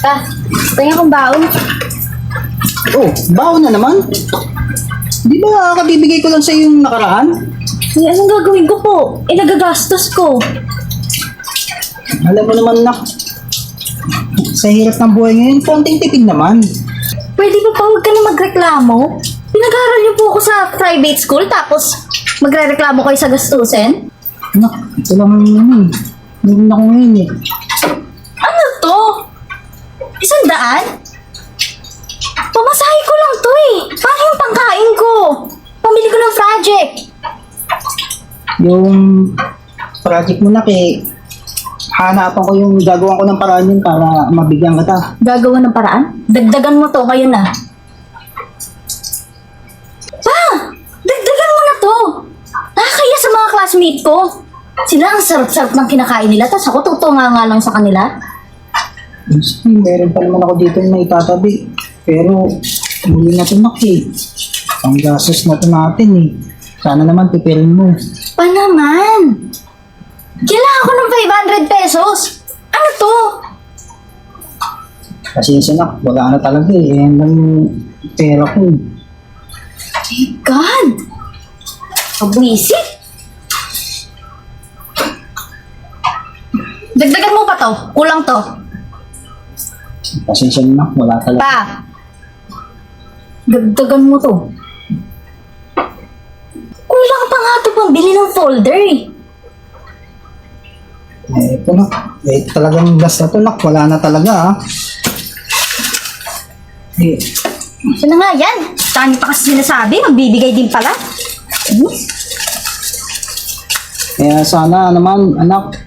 Ta, tingnan kong baon. Oh, baon na naman. Di ba kabibigay ko lang sa yung nakaraan? Eh, anong gagawin ko po? Eh, nagagastos ko. Alam mo naman na, sa hirap ng buhay ngayon, konting tipid naman. Pwede ba pa huwag ka na magreklamo? Pinag-aaral niyo po ako sa private school tapos magre-reklamo kayo sa gastusin? Anak, ito lang naman. Meron ako ngayon eh. Isang daan? Pamasahe ko lang to eh. Parang yung pangkain ko. Pamili ko ng project. Yung project mo na kay hanapan ko yung gagawa ko ng paraan yun para mabigyan kita. Gagawa ng paraan? Dagdagan mo to, kayo na. Pa! Dagdagan mo na to! Nakakaya sa mga classmate ko. Sila ang sarap-sarap ng kinakain nila, tapos ako tutunga nga lang sa kanila. Sige, meron pa naman ako dito na itatabi. Pero, hindi na eh. Ang gastos na ito natin eh. Sana naman pipirin mo. Pa naman! Kailangan ko ng 500 pesos! Ano to? Kasi na, wala na talaga eh. Yan lang yung pera ko. My God! Pabwisit! Dagdagan mo pa to. Kulang to. Pasensya na, wala talaga. Pa! Dagdagan mo to. Kulang pa nga to pambili ng folder eh. Eh, ito na. Eh, talagang gas na ito, nak. Wala na talaga ah. Eh, Ito na nga yan. Tani pa kasi sinasabi, magbibigay din pala. Hmm? Kaya sana naman, anak,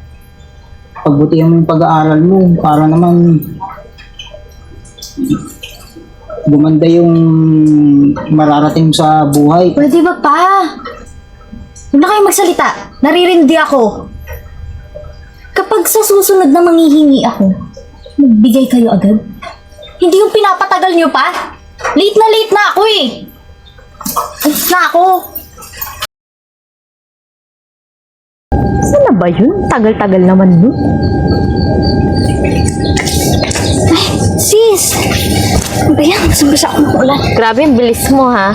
pagbutihan mo yung pag-aaral mo para naman gumanda yung mararating sa buhay. Pwede ba pa? Huwag na kayo magsalita. Naririndi ako. Kapag sa susunod na manghihingi ako, magbigay kayo agad. Hindi yung pinapatagal nyo pa. Late na late na ako eh. Alis na ako. Saan na ba yun? Tagal-tagal naman nun. Sis! Ano ba yan? Ako ng ulan. Grabe, ang bilis mo ha.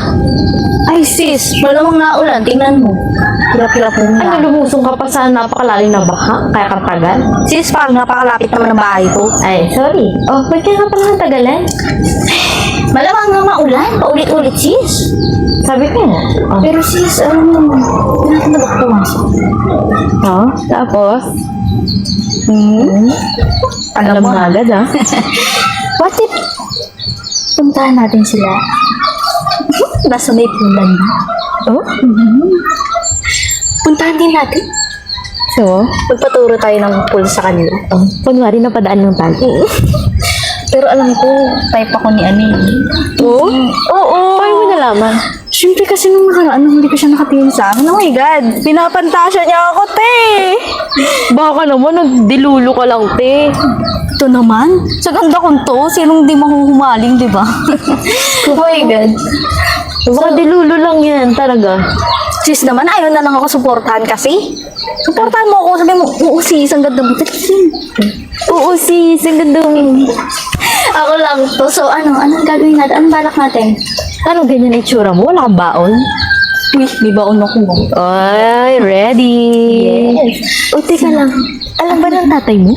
Ay sis, malamang na ulan. Tingnan mo. Pila-pila po Ano, na. lumusong ka pa sa napakalalim na baha? Kaya kang tagal? Sis, parang napakalapit naman ng bahay ko. Ay, sorry. Oh, ba't kaya ka pala natagalan? Malamang nga maulan. Paulit-ulit sis. Sabi ko nga. Oh. Pero sis, alam mo, hindi natin na baka pumasok. oh, tapos? Hmm? Alam mo agad ah. What if puntahan natin sila? Nasa may pulan na. Oh? Puntahan din natin. So? Magpaturo tayo ng pool sa kanila. Oh, kunwari napadaan ng tayo. Pero alam ko, type ako ni Ani. Oo? Oo. Paano mo nalaman? Siyempre kasi nung nakaraan, nung hindi ko siya nakatingin sa akin, oh my God, pinapantasya niya ako, te! Baka naman, nagdilulo ka lang, te. Ito naman, sa ganda kong to, sinong di mahuhumaling, di ba? oh my God. Baka dilulo lang yan, talaga. Sis naman, ayaw na lang ako suportahan kasi. Suportahan mo ako, sabi mo, oo sis, ang ganda mo. Oo, sis, ang ganda mo. Ako lang to. So ano, anong gagawin natin? Anong balak natin? Ano ganyan itsura mo? Wala kang baon? May baon ako. Ay, ready. Yes. O, teka lang. Alam ba ng tatay mo?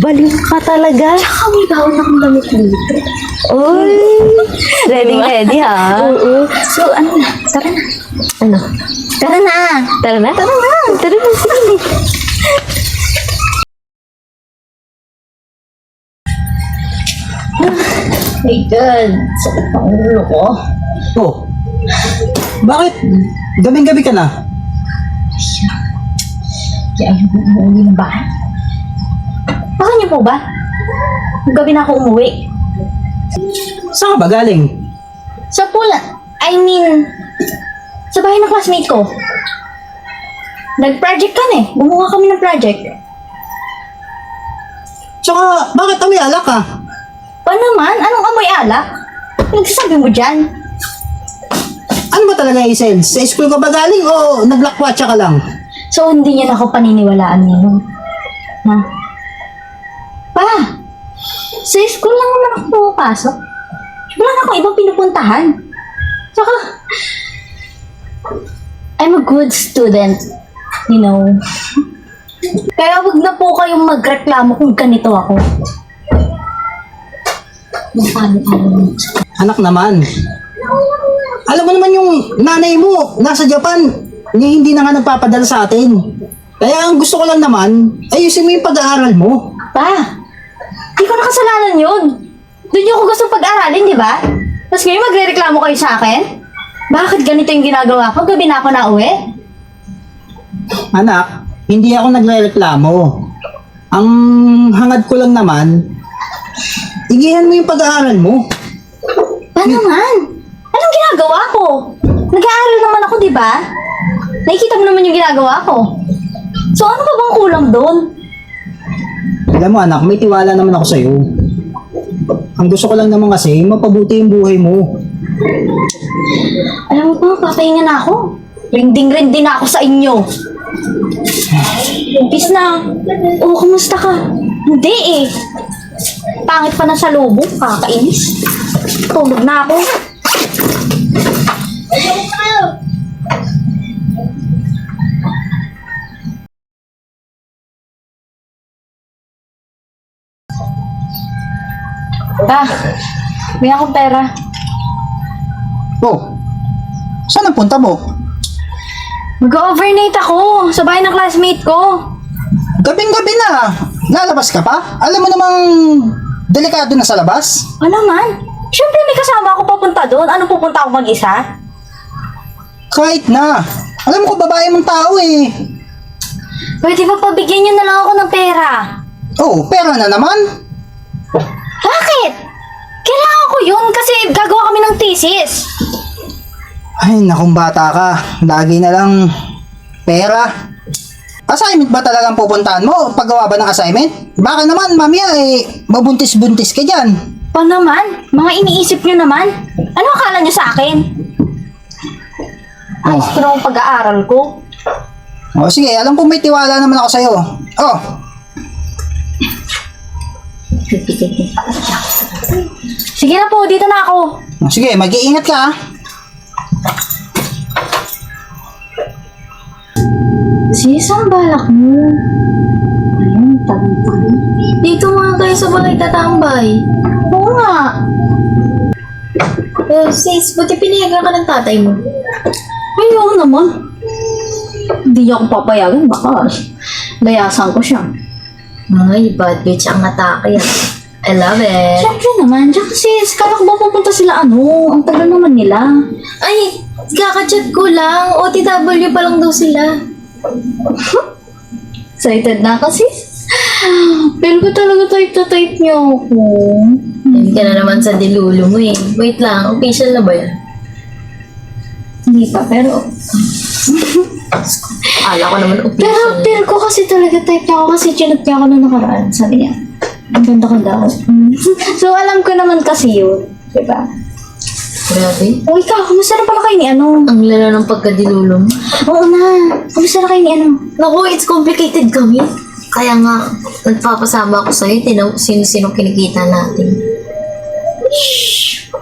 Baliw ka talaga. Tsaka may baon akong damit dito. Oy. Ready, ready ha? Oo. So ano na? Tara na. Ano? Tara na. Tara na? Tara na. Tara na, sige. My God. Sakit ng ulo ko. Oh, bakit? Gabing-gabi ka na. Kaya ayaw ko umuwi ng bahay. Baka niyo po ba? Gabi na ako umuwi. Saan ka ba galing? Sa pula. I mean, sa bahay ng classmate ko. Nag-project kami. Gumawa kami ng project. Tsaka, bakit amoy alak ka? Pa naman? Anong amoy alak? Nagsasabi mo dyan? Ano ba talaga i-send? Sa school ka ba galing o naglakwatsa ka lang? So, hindi niya na ako paniniwalaan ngayon. Ha? Pa! Sa school lang naman ako pumapasok. Wala na akong ibang pinupuntahan. Tsaka, I'm a good student. You know. Kaya wag na po kayong magreklamo kung ganito ako. Ano, Anak naman. Alam mo naman yung nanay mo, nasa Japan, niya hindi na nga nagpapadala sa atin. Kaya ang gusto ko lang naman, ayusin mo yung pag-aaral mo. Pa! Di ko nakasalanan yun. Doon niyo ako gusto pag-aralin, di ba? Tapos ngayon magre-reklamo kayo sa akin? Bakit ganito yung ginagawa ko? Gabi na ako na uwi? Anak, hindi ako nagre-reklamo. Ang hangad ko lang naman, igihan mo yung pag-aaral mo. Pa naman? Anong ginagawa ko? Nag-aaral naman ako, di ba? Nakikita mo naman yung ginagawa ko. So ano pa bang kulang doon? Alam mo anak, may tiwala naman ako sa'yo. Ang gusto ko lang naman kasi, mapabuti yung buhay mo. Alam mo pa, papahinga na ako. Rinding-rinding na ako sa inyo. Umpis na. Oo, kumusta ka? Hindi eh. Pangit pa na sa lubong, kakainis. Tulog na ako. Ah, may akong pera. Oh, saan ang punta mo? Mag-overnight ako sa bahay ng classmate ko. Gabing-gabi na. Lalabas ka pa? Alam mo namang delikado na sa labas? Ano naman? Siyempre may kasama ako papunta doon. Ano pupunta ako mag-isa? Kahit na. Alam mo ko babae mong tao eh. Pwede ba pabigyan niyo na lang ako ng pera? Oh, pera na naman. Bakit? Kailangan ko yun kasi gagawa kami ng thesis. Ay, nakong bata ka. Lagi na lang pera. Assignment ba talagang pupuntahan mo? Paggawa ba ng assignment? Baka naman, mamaya eh, mabuntis-buntis ka dyan. Pa naman? Mga iniisip niyo naman? Ano akala niyo sa akin? Oh. Ayos ko na ang pag-aaral ko. oh, sige, alam ko may tiwala naman ako sa'yo. Oh, Sige na po, dito na ako. oh, sige, mag-iingat ka ah. Sis, ang balak mo? Ayun, tabi-tabi. Dito nga tayo sa bahay tatambay. Oo nga. Eh, sis, buti pinayagan ka ng tatay mo. Ay, oo naman. Hindi niya ako papayagan, baka layasan ko siya. Ay, bad bitch ang atake ah. I love it. Siyempre naman, tsaka sis, kala ko ba pupunta sila ano? Ang tagal naman nila. Ay, kakachat ko lang. OTW pa lang daw sila. Excited na ako, sis. Pero ko talaga type na type niyo ako. Hindi ka na naman sa dilulo mo eh. Wait lang, official na ba yan? Hindi pa, pero Akala ko naman official. Pero feel ko kasi talaga type niya ako kasi chinut niya ako nung nakaraan. Sabi niya, ang ganda ko daw. so, alam ko naman kasi yun. Diba? Grabe. O ikaw, kumusta na pala kayo ni ano? Ang lala ng pagkadilulo mo. Oo na, kumusta na kayo ni ano? Naku, it's complicated kami. Kaya nga, nagpapasama ako sa'yo. Tinaw, sino-sino kinikita natin.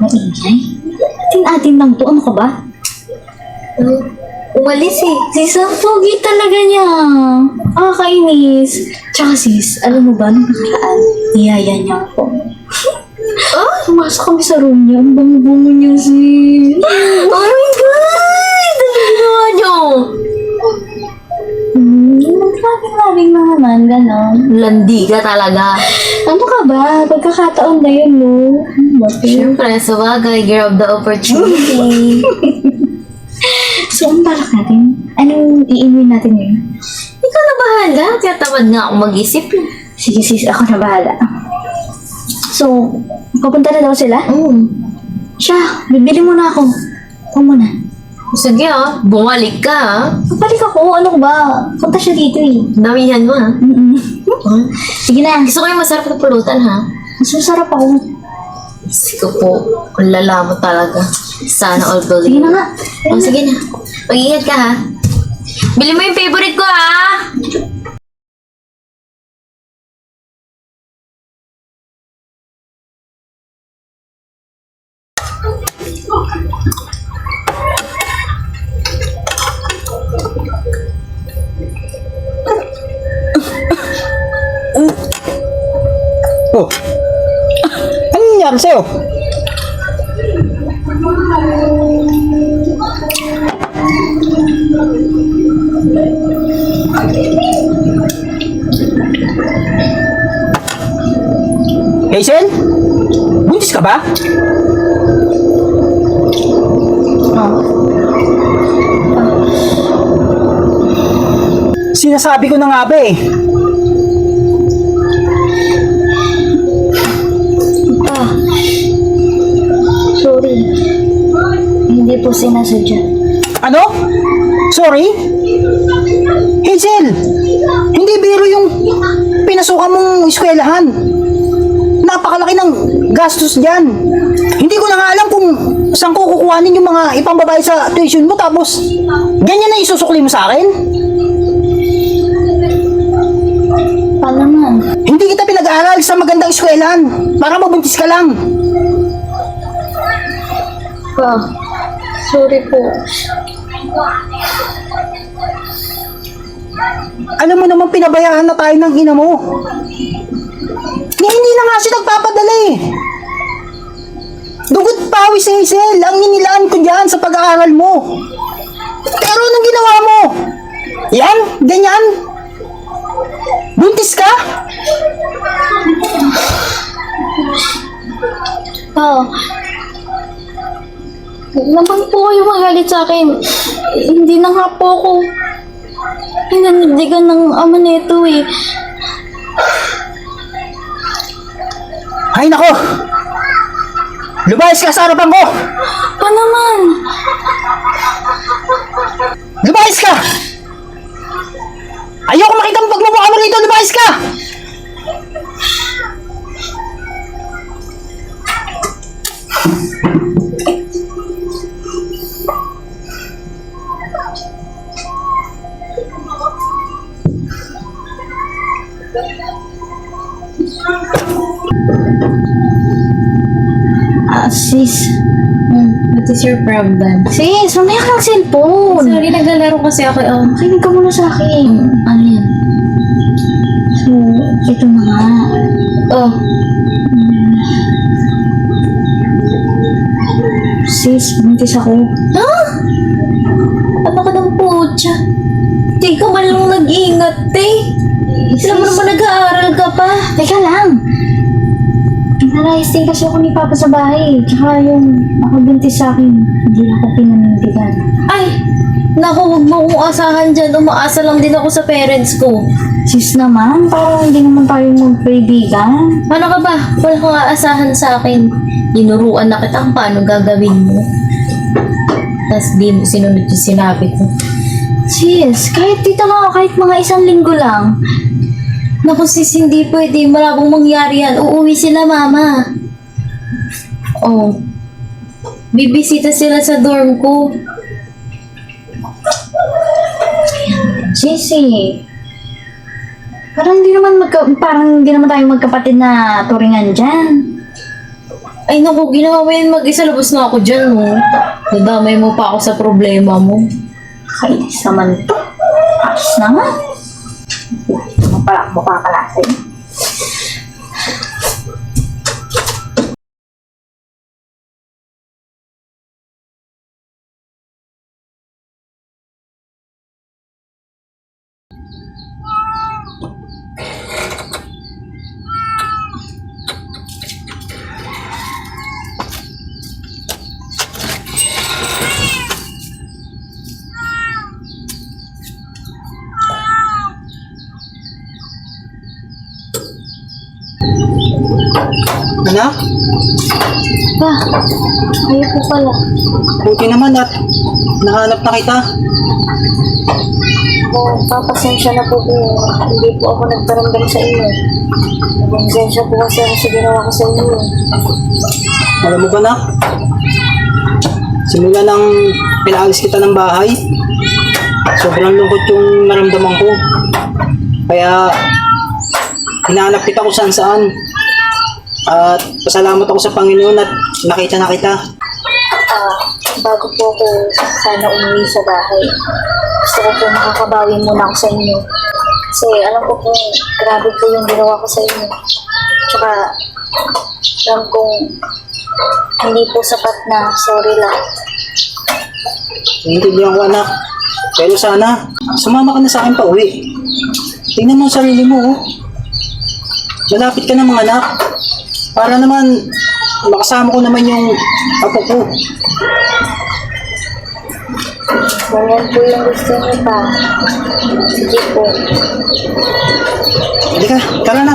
Maingay. Atin-atin lang to, ano ka ba? Ano? Umalis eh. Sis, ang pogi talaga niya. Ah, kainis. Tsaka sis, alam mo ba, nung nakaraan, niyaya niya ako. Pumasok kami sa room niya. Ang bango-bango niya, sis. Oh my God! Ano ginawa niyo? Hmm, maraming-maring na naman, ganon. Landi ka talaga. Ano ka ba? Pagkakataon na yun, no? Bakit? Siyempre, sa bagay, girl of the opportunity. So, ang balak natin? Anong i-inuin natin ngayon? Ikaw na bahala. Kaya tamad nga ako mag-isip. Sige sis, ako na bahala. So, papunta na daw sila? Mm. Siya, bibili muna ako. Ako muna. Sige ah, bumalik ka ah. Kapalik ako, ano ko ba? Punta siya dito eh. Damihan mo ah. Mm-mm. Hmm? Sige na, Gusto ko yung masarap na pulutan ha. mas masarap ako. Sige po, ang lala mo talaga. Sana all Sige believe. na nga. Oh, sige na. Mag-ingat ka ha. Bili mo yung favorite ko Hazel? Buntis ka ba? Sinasabi ko na nga ba eh. Ah, sorry. Hindi po sinasadya. Ano? Sorry? Pinasukan mong eskwelahan. Napakalaki ng gastos dyan. Hindi ko na nga alam kung saan ko kukuhanin yung mga ipambabayad sa tuition mo tapos ganyan na isusukli mo sa akin? Paano man? Hindi kita pinag-aaral sa magandang eskwelahan para mabuntis ka lang. Pa, sorry po. Alam mo naman pinabayaan na tayo ng ina mo. Na hindi na nga siya nagpapadala eh. Dugot pawis si Hazel, ang inilaan ko dyan sa pag-aaral mo. Pero anong ginawa mo? Yan? Ganyan? Buntis ka? Pa, huwag naman po kayo magalit sa akin. Hindi na nga po ako pinanidigan ng ama nito eh. Ay nako! Lumayas ka sa harapan ko! Pa naman? Lumayas ka! Ayoko makita ang pagmumukha mo rito! Lumayas ka! Ah, sis. What is your problem? Sis, mamaya ka ng cellphone. Sorry, naglalaro kasi ako. Oh, Makinig ka muna sa akin. ano yan? So, ito na nga. Oh, Sis, buntis ako. ha? Ano ka ng putya? Di ka man lang nag-iingat, eh. Alam mo naman nag-aaral ka pa. Teka lang. Din kasi ako ni Papa sa bahay. Tsaka yung nakabuntis sa akin, hindi ako pinanindigan. Ay, naku, huwag mo kong asahan dyan. Umaasa lang din ako sa parents ko. Sis naman, parang hindi naman tayo magkaibigan. Ano ka ba? Wala kang aasahan sa akin. Ginuruan na kita kung paano gagawin mo. Tapos di mo sinunod yung sinabi ko. Sis, kahit dito lang, kahit mga isang linggo lang. Naku sis, hindi pwede. Malabong mangyari yan. Uuwi sila mama. Oh. Bibisita sila sa dorm ko. Sisi, parang hindi naman magka, parang hindi naman tayo magkapatid na turingan dyan. Ay naku, ginawa mo yan mag-isa. Labas na ako dyan, mo. Nadamay mo pa ako sa problema mo. Kainis naman to. Ayos na nga. Mapala, mukha pala sa'yo. Anak, Pa, kayo po pala. buti naman at nahanap na kita. Po, papasensya na po po. Hindi po ako nagparamdam sa inyo. Nagpasensya po kasi ako sa ginawa ko sa inyo. Alam mo ba na? Simula nang pinaalis kita ng bahay, sobrang lungkot yung naramdaman ko. Kaya, hinahanap kita kung saan saan. At pasalamat ako sa Panginoon at nakita na kita. Ah, bago po ako sana umuwi sa bahay. Gusto ko po makakabawi muna ako sa inyo. Kasi alam ko po, grabe po yung ginawa ko sa inyo. Tsaka, alam kong hindi po sapat na sorry lang. Naiintindihan ko anak. Pero sana, sumama ka na sa akin pa uwi. Tingnan mo ang sarili mo oh. Malapit ka na mga anak. Para naman, makasama ko naman yung apo ko. Kung yan po yung gusto niyo pa, sige po. Halika, tara na.